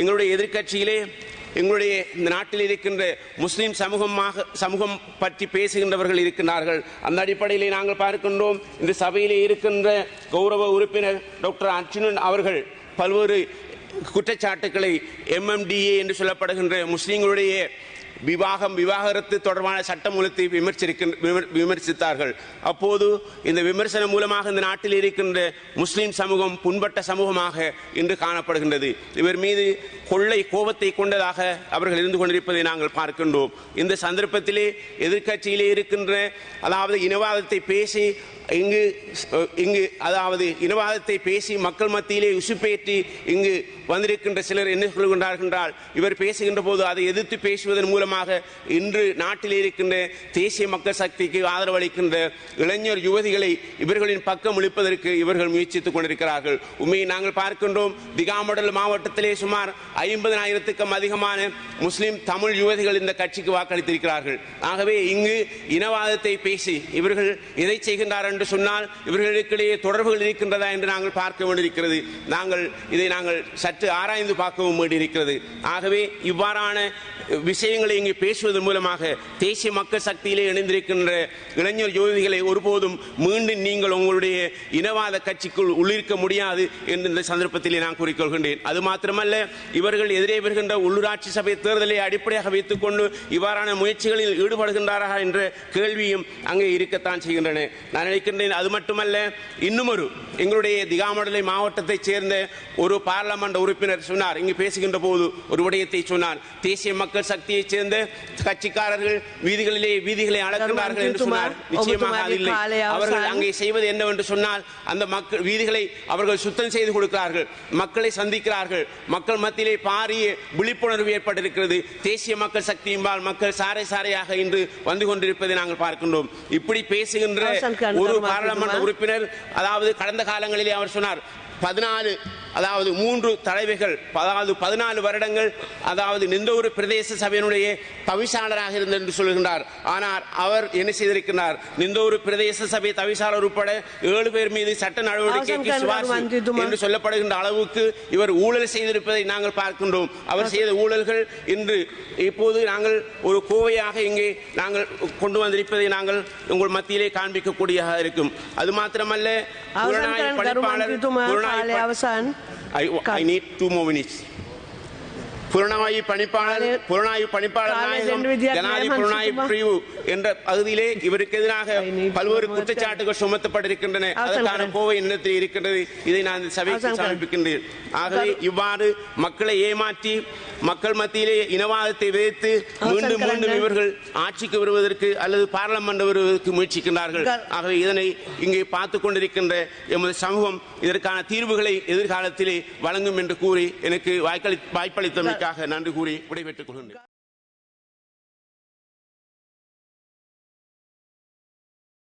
எங்களுடைய எதிர்க்கட்சியிலே எங்களுடைய இந்த நாட்டில் இருக்கின்ற முஸ்லீம் சமூகமாக சமூகம் பற்றி பேசுகின்றவர்கள் இருக்கின்றார்கள். அந்த அடிப்படையிலே நாங்கள் பார்க்கின்றோம். இந்த சபையிலே இருக்கின்ற கௌரவ உறுப்பினர் டாக்டர் அர்ஜுனன் அவர்கள் பல்வேறு குற்றச்சாட்டுக்களை எம்எம்டிஏ என்று சொல்லப்படுகின்ற முஸ்லீம்களுடைய விவாகம் விவாகரத்து தொடர்பான சட்டமூலத்தை விமர்சிக்கின்ற விமர்- விமர்சித்தார்கள். அப்போது இந்த விமர்சனம் மூலமாக இந்த நாட்டில் இருக்கின்ற முஸ்லீம் சமூகம் புண்பட்ட சமூகமாக இன்று காணப்படுகின்றது. இவர் மீது கொள்ளை கோபத்தை கொண்டதாக அவர்கள் இருந்து கொண்டிருப்பதை நாங்கள் பார்க்கின்றோம். இந்த சந்தர்ப்பத்திலே எதிர்க்கட்சியிலே இருக்கின்ற அதாவது இனவாதத்தை பேசி இங்கு இங்கு அதாவது இனவாதத்தை பேசி மக்கள் மத்தியிலே உசுப்பேற்றி இங்கு வந்திருக்கின்ற சிலர் என்ன சொல்கின்றார்கள் என்றால் இவர் பேசுகின்ற போது அதை எதிர்த்து பேசுவதன் மூலமாக இன்று நாட்டில் இருக்கின்ற தேசிய மக்கள் சக்திக்கு ஆதரவளிக்கின்ற இளைஞர் யுவதிகளை இவர்களின் பக்கம் இழுப்பதற்கு இவர்கள் முயற்சித்துக் கொண்டிருக்கிறார்கள். உண்மையை நாங்கள் பார்க்கின்றோம். திகாமடல் மாவட்டத்திலே சுமார் ஐம்பதனாயிரத்துக்கும் அதிகமான முஸ்லிம் தமிழ் யுவதிகள் இந்த கட்சிக்கு வாக்களித்திருக்கிறார்கள். ஆகவே இங்கு இனவாதத்தை பேசி இவர்கள் எதை செய்கின்றார்கள் என்று சொன்னால் இவர்களுக்கிடையே தொடர்புகள் இருக்கின்றதா என்று நாங்கள் பார்க்க வேண்டியிருக்கிறது. நாங்கள் இதை நாங்கள் சற்று ஆராய்ந்து பார்க்கவும் வேண்டியிருக்கிறது. ஆகவே இவ்வாறான விஷயங்களை இங்கு பேசுவதன் மூலமாக தேசிய மக்கள் சக்தியிலே இணைந்திருக்கின்ற இளைஞர் யுவதிகளை ஒருபோதும் மீண்டும் நீங்கள் உங்களுடைய இனவாத கட்சிக்குள் உள்ளிருக்க முடியாது என்று இந்த சந்தர்ப்பத்திலே நான் கூறிக்கொள்கின்றேன். அது மாத்திரமல்ல இவர்கள் எதிரே வருகின்ற உள்ளூராட்சி சபை தேர்தலை அடிப்படையாக வைத்துக் கொண்டு இவ்வாறான முயற்சிகளில் ஈடுபடுகின்றாரா என்ற கேள்வியும் அங்கே இருக்கத்தான் செய்கின்றன. நான் நினைக்கின்றேன் அது மட்டுமல்ல இன்னும் ஒரு எங்களுடைய திகாமடலை மாவட்டத்தைச் சேர்ந்த ஒரு பாராளுமன்ற உறுப்பினர் சொன்னார். இங்கு பேசுகின்ற போது ஒரு விடயத்தை சொன்னார். தேசிய மக்கள் சக்தியைச் சேர்ந்த கட்சிக்காரர்கள் வீதிகளிலே வீதிகளை அளக்கின்றார்கள் என்று சொன்னார். நிச்சயமாக இல்லை அவர்கள் அங்கே செய்வது என்னவென்று சொன்னால் அந்த மக்கள் வீதிகளை அவர்கள் சுத்தம் செய்து கொடுக்கிறார்கள். மக்களை சந்திக்கிறார்கள். மக்கள் மத்தியிலே பாரிய விழிப்புணர்வு ஏற்பட்டிருக்கிறது. தேசிய மக்கள் சக்தியின்பால் மக்கள் சாறை சாறையாக இன்று வந்து கொண்டிருப்பதை நாங்கள் பார்க்கின்றோம். இப்படி பேசுகின்ற கான் ஒரு பாராளுமன்ற? உறுப்பினர் அதாவது கடந்த காலங்களிலே அவர் சொன்னார் பதினாலு அதாவது மூன்று தலைவைகள் அதாவது பதினாலு வருடங்கள் அதாவது நிந்தவூர் பிரதேச சபையினுடைய தவிசாளராக இருந்தது என்று சொல்கின்றார். ஆனால் அவர் என்ன செய்திருக்கிறார் ஒரு பிரதேச சபை தவிசாளர் உட்பட ஏழு பேர் மீது சட்ட நடவடிக்கைக்கு என்று சொல்லப்படுகின்ற அளவுக்கு இவர் ஊழல் செய்திருப்பதை நாங்கள் பார்க்கின்றோம். அவர் செய்த ஊழல்கள் இன்று இப்போது நாங்கள் ஒரு கோவையாக இங்கே நாங்கள் கொண்டு வந்திருப்பதை நாங்கள் உங்கள் மத்தியிலே காண்பிக்கக்கூடியதாக இருக்கும். அது மாத்திரமல்ல புலனாய்வு படிப்பாளர் புலனாய்வு I, I need two more minutes. புலனாய்வு பணிப்பாளர் புலனாய்வு பணிப்பாளர் ஜனாதி? புலனாய்வு பிரிவு என்ற பகுதியிலே இவருக்கு எதிராக பல்வேறு குற்றச்சாட்டுகள் சுமத்தப்பட்டிருக்கின்றன அதற்கான. கோவை எண்ணத்தில் இருக்கின்றது இதை நான் சபைக்கு. சமர்ப்பிக்கின்றேன் ஆகவே இவ்வாறு மக்களை ஏமாற்றி மக்கள் மத்தியிலே இனவாதத்தை விதைத்து மீண்டும். மீண்டும் இவர்கள் ஆட்சிக்கு வருவதற்கு அல்லது பாராளுமன்ற வருவதற்கு முயற்சிக்கின்றார்கள் ஆகவே இதனை இங்கே பார்த்து கொண்டிருக்கின்ற எமது சமூகம் இதற்கான தீர்வுகளை எதிர்காலத்திலே வழங்கும் என்று கூறி எனக்கு வாய்க்களி வாய்ப்பளித்தமைக்காக நன்றி கூறி விடைபெற்றுக் கொள்கின்றேன்.